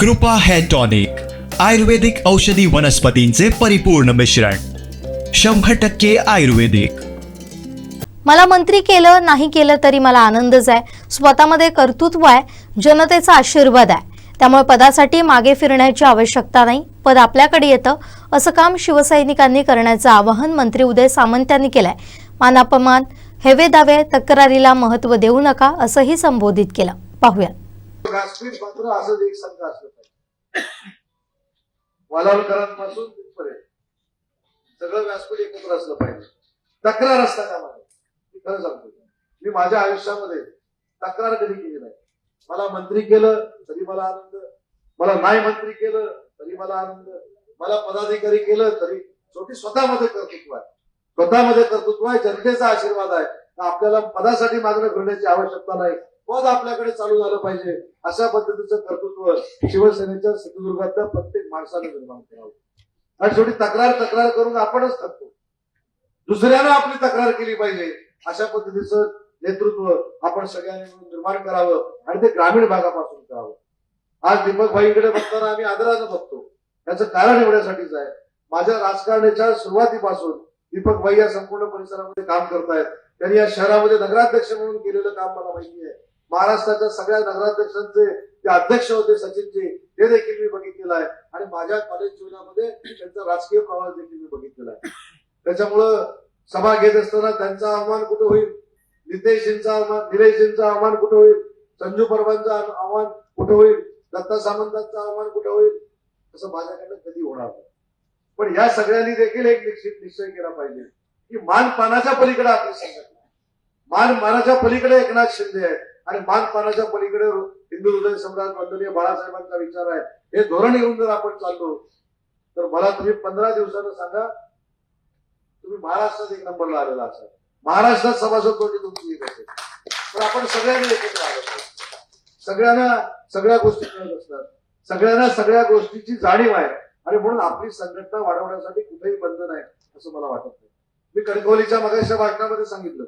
कृपा hair tonic आयुर्वेदिक औषधी वनस्पतींचे परिपूर्ण मिश्रण शंभर टक्के आयुर्वेदिक. मला मंत्री केलं नाही केलं तरी मला आनंदच आहे. स्वतःमध्ये कर्तृत्व आहे जनतेचा आशीर्वाद आहे. त्यामुळे पदासाठी मागे फिरण्याची आवश्यकता नाही पद आपल्याकडे येतं. असं काम शिवसैनिकांनी करण्याचं आवाहन मंत्री उदय सामंत यांनी केलंय. मानापमान हेवे दावे तक्रारीला महत्त्व देऊ नका असंही संबोधित केलं. पाहूयात. व्यासपीठ मात्र असंच एक संघ असलं पाहिजे. वालावलकरांपासून तिथपर्यंत सगळं व्यासपीठ एकत्र असलं पाहिजे. तक्रार असता कामा मी खरं सांगतो. मी माझ्या आयुष्यामध्ये तक्रार कधी केली नाही. मला मंत्री केलं तरी मला आनंद. मला नाही मंत्री केलं तरी मला आनंद. मला पदाधिकारी केलं तरी शेवटी स्वतःमध्ये कर्तृत्व आहे. स्वतःमध्ये कर्तृत्व आहे जनतेचा आशीर्वाद आहे. आपल्याला पदासाठी मागणं करण्याची आवश्यकता नाही. पद आपल्याकडे चालू झालं पाहिजे. अशा पद्धतीचं कर्तृत्व शिवसेनेच्या सिंधुदुर्गातल्या प्रत्येक माणसाने निर्माण करावं. आणि शेवटी तक्रार तक्रार करून आपणच थकतो दुसऱ्यानं आपली तक्रार केली पाहिजे. अशा पद्धतीचं नेतृत्व आपण सगळ्यांनी मिळून निर्माण करावं आणि ते ग्रामीण भागापासून करावं. आज दीपक भाईकडे बघताना आम्ही आदरानं बघतो. त्याचं कारण एवढ्यासाठीच आहे. माझ्या राजकारणाच्या सुरुवातीपासून दीपक भाई या संपूर्ण परिसरामध्ये काम करतायत. त्यांनी या शहरामध्ये नगराध्यक्ष म्हणून केलेलं काम मला माहिती आहे. महाराष्ट्राच्या सगळ्या नगराध्यक्षांचे जे अध्यक्ष होते सचिनचे हे देखील मी बघितलेलं आहे. आणि माझ्या कॉलेज जीवनामध्ये त्यांचा राजकीय प्रवास देखील मी बघितलेला आहे. त्याच्यामुळं सभा घेत असताना त्यांचा आव्हान कुठं होईल? नितेशजींचा आव्हान निलेशजींचं आव्हान कुठं होईल? संजू परबांचं आव्हान कुठं होईल? दत्ता सामंतांचं आव्हान कुठं होईल? असं माझ्याकडनं कधी होणार नाही. पण या सगळ्यांनी देखील एक निश्चित निश्चय केला पाहिजे की मान पानाच्या पलीकडे आपली संघटना मान मानाच्या पलीकडे एकनाथ शिंदे आहे आणि मानपानाच्या पलीकडे हिंदू हृदय सम्राट वंदनीय बाळासाहेबांचा विचार आहे. हे धोरण घेऊन जर आपण चाललो तर मला तुम्ही पंधरा दिवसानं सांगा तुम्ही महाराष्ट्रात एक नंबरला आलेला असाल. महाराष्ट्रात सभासद कोटी तुमची एक असेल तर आपण सगळ्यांनी एकत्र आलो सगळ्यांना सगळ्या गोष्टी कळत असतात. सगळ्यांना सगळ्या गोष्टीची जाणीव आहे. आणि म्हणून आपली संघटना वाढवण्यासाठी कुठेही बंधन आहे असं मला वाटत नाही. मी कणकवलीच्या मगाच्या भाषणामध्ये सांगितलं.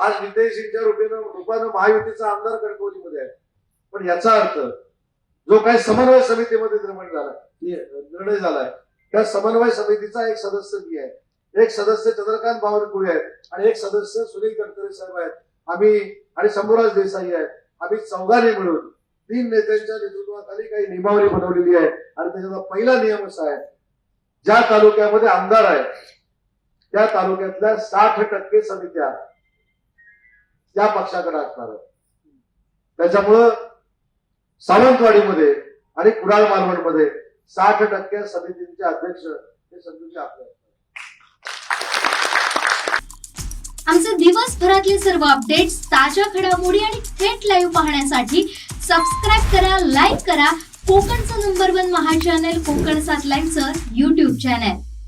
आज नितेशजींच्या रूपानं रूपानं महायुतीचा आमदार कणकवलीमध्ये आहे. पण याचा अर्थ जो काही समन्वय समितीमध्ये निर्माण झाला निर्णय झालाय त्या समन्वय समितीचा एक सदस्य मी आहे. एक सदस्य चंद्रकांत बावनकुळे आहेत आणि एक सदस्य सुनील तटकरे साहेब आहेत. आम्ही आणि शंभूराज देसाई आहेत. आम्ही चौघाने मिळून तीन नेत्यांच्या नेतृत्वाखाली काही नियमावली बनवलेली आहे आणि त्याच्याचा पहिला नियम असा आहे ज्या तालुक्यामध्ये आमदार आहे त्या तालुक्यातल्या साठ टक्के समित्या त्या पक्षाकडे असणार त्याच्यामुळं सावंतवाडीमध्ये आणि कुडाळ मालवणमध्ये साठ टक्के समितींचे अध्यक्ष हे संजूचे आपले आमचे दिवसभरातले सर्व अपडेट्स ताज्या घडामोडी आणि थेट लाईव्ह पाहण्यासाठी सबस्क्राईब करा लाईक करा. कोकणचं नंबर वन महा चॅनल कोकण सात लाईव्हचं युट्यूब चॅनल